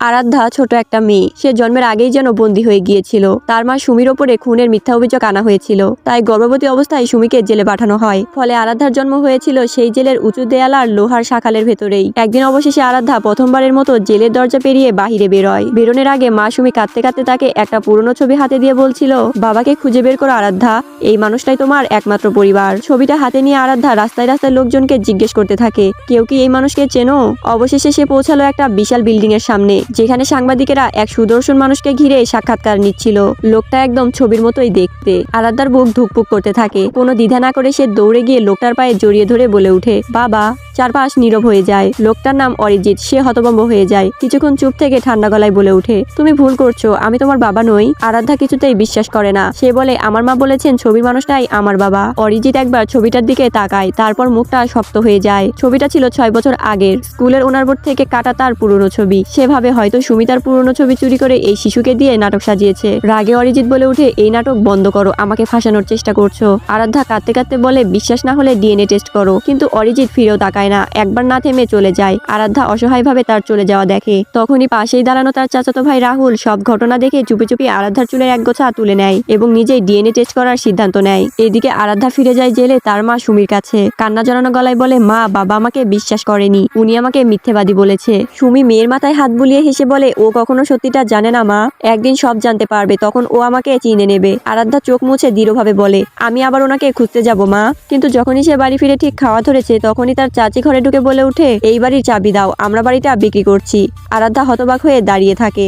আরাধ্যা ছোট একটা মেয়ে। সে জন্মের আগেই যেন বন্দী হয়ে গিয়েছিল। তার মা সুমির ওপরে খুনের মিথ্যা অভিযোগ আনা হয়েছিল। তাই গর্ভবতী অবস্থায় সুমিকে জেলে পাঠানো হয়। ফলে আরাধ্যার জন্ম হয়েছিল সেই জেলের উঁচু দেয়াল আর লোহার শাখালের ভেতরেই। একদিন অবশেষে আরাধ্যা প্রথমবারের মতো জেলের দরজা পেরিয়ে বাহিরে বেরোয়। বেরোনোর আগে মা সুমি কাঁদতে কাঁদতে তাকে একটা পুরনো ছবি হাতে দিয়ে বলছিল, বাবাকে খুঁজে বের করো আরাধ্যা। এই মানুষটাই তোমার একমাত্র পরিবার। ছবিটা হাতে নিয়ে আরাধ্যা রাস্তায় রাস্তায় লোকজনকে জিজ্ঞেস করতে থাকে, কেউ কি এই মানুষকে চেনো? অবশেষে সে পৌঁছালো একটা বিশাল বিল্ডিং এর সামনে। যেখানে সাংবাদিকেরা এক সুদর্শন মানুষকে ঘিরে সাক্ষাৎকার নিচ্ছিল। লোকটা একদম ছবির মতোই দেখতে। আরাধ্যার বুক ধুকপুক করতে থাকে। কোনো দ্বিধা না করে সে দৌড়ে গিয়ে লোকটার পায়ে জড়িয়ে ধরে বলে ওঠে, বাবা, চারপাশ নীরব হয়ে যায়। লোকটার নাম অরিজিৎ। সে হতভম্ব হয়ে যায়। কিছুক্ষণ চুপ থেকে ঠান্ডা গলায় বলে উঠে তুমি ভুল করছ। আমি তোমার বাবা নই। আরাধ্যা কিছুতেই বিশ্বাস করে না। সে বলে, আমার মা বলেছেন ছবির মানুষটাই আমার বাবা। অরিজিৎ একবার ছবিটার দিকে তাকায়। তারপর মুখটা শক্ত হয়ে যায়। ছবিটা ছিল ছয় বছর আগের। স্কুলের ওনার বোর্ড থেকে কাটা তার পুরনো ছবি। সেভাবে হয়তো সুমিতার পুরনো ছবি চুরি করে এই শিশুকে দিয়ে নাটক সাজিয়েছে। রাগে অরিজিৎ বলে উঠে, এই নাটক বন্ধ করো, আমাকে ফাঁসানোর চেষ্টা করছ। আরাধ্যা কাঁদতে কাঁদতে বলে, বিশ্বাস না হলে ডিএনএ টেস্ট করো। কিন্তু অরিজিৎ ফিরেও তাকায় না, একবার না থেমে চলে যায়। আরাধ্যা অসহায়ভাবে তার চলে যাওয়া দেখে। তখনই পাশেই দাঁড়ানো তার চাচাতো ভাই রাহুল সব ঘটনা দেখে চুপি চুপি আরাধ্যার চুলের এক গোছা তুলে নেয় এবং নিজেই ডিএনএ টেস্ট করার সিদ্ধান্ত নেয়। এদিকে আরাধ্যা ফিরে যায় জেলে তার মা সুমির কাছে। কান্না জড়ানো গলায় বলে, মা, বাবা আমাকে বিশ্বাস করেনি। উনি আমাকে মিথ্যেবাদী বলেছে। সুমি মেয়ের মাথায় হাত বুলিয়ে হেসে বলে, ও কখনো সত্যিটা জানে না, মা। একদিন সব জানতে পারবে। তখন ও আমাকে চিনে নেবে। আরাধ্যা চোখ মুছে দৃঢ়ভাবে বলে, আমি আবার ওনাকে খুঁজতে যাব, মা। কিন্তু যখনই সে বাড়ি ফিরে ঠিক খাওয়া ধরেছে, তখনই তার চাচি ঘরে ঢুকে বলে উঠে, এই বাড়ির চাবি দাও, আমরা বাড়িটা বিক্রি করছি। আরাধ্যা হতবাক হয়ে দাঁড়িয়ে থাকে।